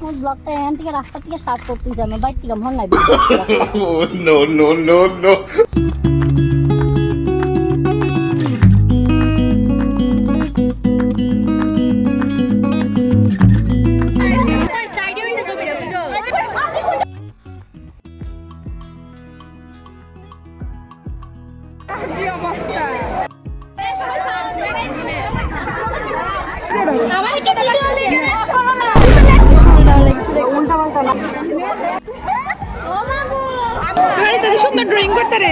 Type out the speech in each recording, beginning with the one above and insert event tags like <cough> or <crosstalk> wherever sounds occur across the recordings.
আমার ব্লগটা এখান থেকে রাস্তা থেকে স্টার্ট করতেছি আমি বাইর থেকে মন নাই। No, no, no, no. সুন্দর ড্রয়িং করতে রে।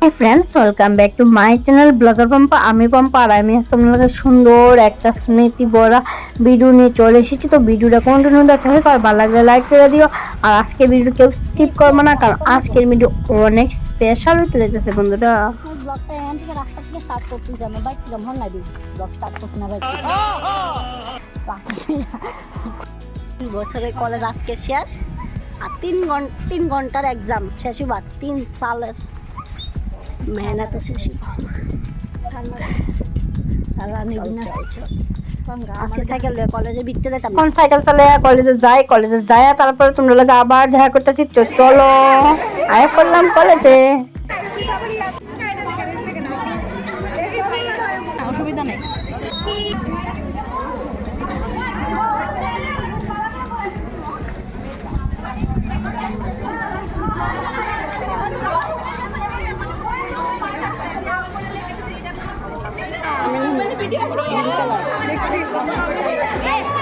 Hi friends welcome back to my channel blogger Pampa আমি পাম্পা আর আমি আজ তোমাদের সুন্দর একটা স্মৃতি ভরা ভিডিও নিয়ে চলে এসেছি। তো ভিডিওটা কন্টিনিউ দেখতে হবে আর ভালো লাগলে লাইক করে দিও। আর আজকে ভিডিও কেউ স্কিপ করব না কারণ আজকের ভিডিও অনেক স্পেশাল হতে দেখতেছে বন্ধুরা। ব্লগটা এখান থেকে রাস্তা থেকে স্টার্ট করতেছি আমি বাইক থেকে মন নাই ব্লগ স্টার্ট করছি না বাইক <laughs> বছরের কলেজ আজকে শেষ আর তিন ঘণ্টা তিন ঘণ্টার এক্সাম শেষ হবার তিন সালের মেহনত শেষ আজকে সাইকেল কলেজে বিকতে যেতাম কোন সাইকেল চালে? কলেজে যাই কলেজে যাই তারপরে তোমরা লাগে আবার দেখা করতেছি। তো চলো আয় করলাম কলেজে অসুবিধা নেই।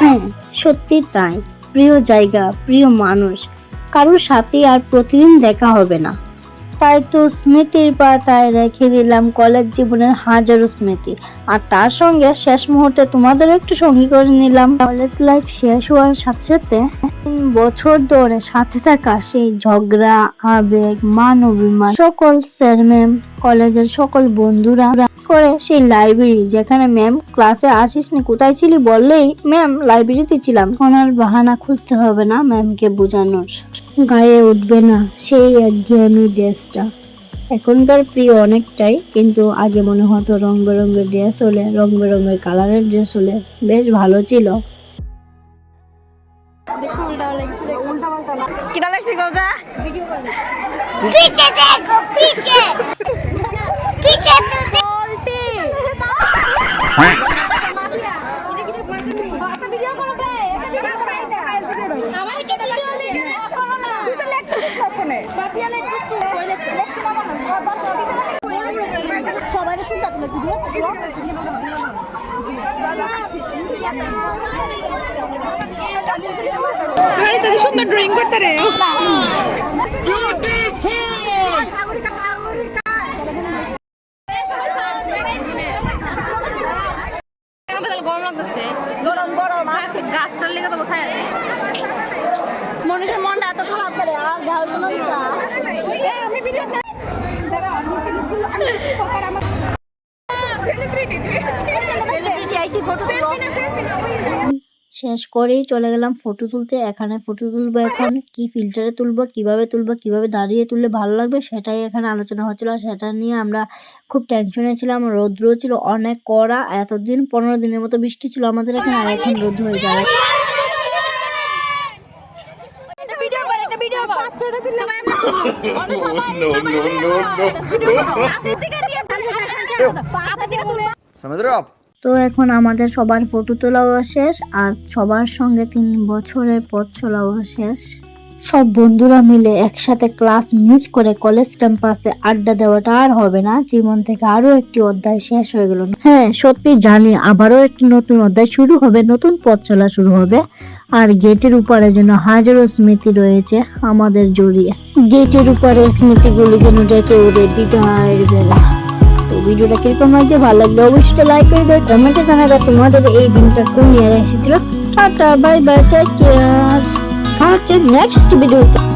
হ্যাঁ সত্যি তাই। প্রিয় জায়গা, প্রিয় মানুষ, কারোর সাথে আর প্রতিদিন দেখা হবে না। তাই তো স্মৃতির পাতায় রেখে দিলাম কলেজ জীবনের হাজারো স্মৃতি। আর তার সঙ্গে শেষ মুহূর্তে তোমাদের একটু সঙ্গী করে নিলাম। কলেজ লাইফ শেষ হওয়ার সাথে সাথে তিন বছর ধরে সাথে থাকা সেই ঝগড়া, আবেগ, মান, অভিমান, সকল স্যার, ম্যাম, কলেজের সকল বন্ধুরা করে সেই লাইব্রেরি যেখানে ম্যাম ক্লাসে আসিস নি কোথায় ছিলি বললেই ম্যাম লাইব্রেরিতে ছিলাম। ওনার বাহানা খুঁজতে হবে না ম্যামকে বোঝানোর। গায়ে উঠবে না সেই একঘেয়েমি ড্রেসটা। এখনকার প্রিয় অনেকটাই কিন্তু আগে মনে হতো রং বেরঙের ড্রেস হলে রং বেরঙের কালারের ড্রেস হলে বেশ ভালো ছিল। লাগছে গোজা? পিছে দেখো পিছে পিছে তো সবাই শুনতে সুন্দর ড্রয়িং করতে রে। লাগতেছে গরম গরম গাছটার লেগে তো বসায় আছে। মানুষের মনটা এত খারাপ করে আর ঘর সেলিব্রিটি আইসি ফটো শেষ করেই চলে গেলাম ফটো তুলতে এখানে ফটো তুলবো এখন কি ফিল্টারে তুলবো কিভাবে তুলবো কিভাবে দাঁড়িয়ে তুললে ভালো লাগবে সেটাই এখানে আলোচনা হচ্ছিল আর সেটা নিয়ে আমরা খুব টেনশনে ছিলাম রৌদ্র ছিল অনেক কড়া এতদিন পনেরো দিনের মতো বৃষ্টি ছিল আমাদের এখানে আর এখন রোদ হয়ে যাবে <laughs> ভিডিও করে একটা ভিডিও কর সবাই আমরা Oh, no, no, no, no. হাতের দিকে নিয়ে হাতের দিকে তুলবা समझ रहे हो आप তো এখন আমাদের সবার ফটো তোলাও শেষ আর সবার সঙ্গে তিন বছরের পথ চলাও শেষ। সব বন্ধুরা মিলে একসাথে ক্লাস মিস করে কলেজ ক্যাম্পাসে আড্ডা দেওয়াটা আর হবে না, জীবন থেকে আরও একটি অধ্যায় শেষ হয়ে গেল। হ্যাঁ সত্যি জানি আবারও একটি নতুন অধ্যায় শুরু হবে, নতুন পথ চলা শুরু হবে। আর গেটের উপরে যেন হাজারো স্মৃতি রয়েছে আমাদের জড়িয়ে। গেটের উপরের স্মৃতিগুলি যেন ডেকে উঠে বিদায়ের বেলা। ভিডিওটা কীরকম হয়েছে ভালো লাগলে অবশ্যই লাইক করে দেবে কমেন্টে জানাবে তোমাদের এই দিনটা কোন ইয়ারে এসেছিল। Tata bye bye take care next ভিডিওতে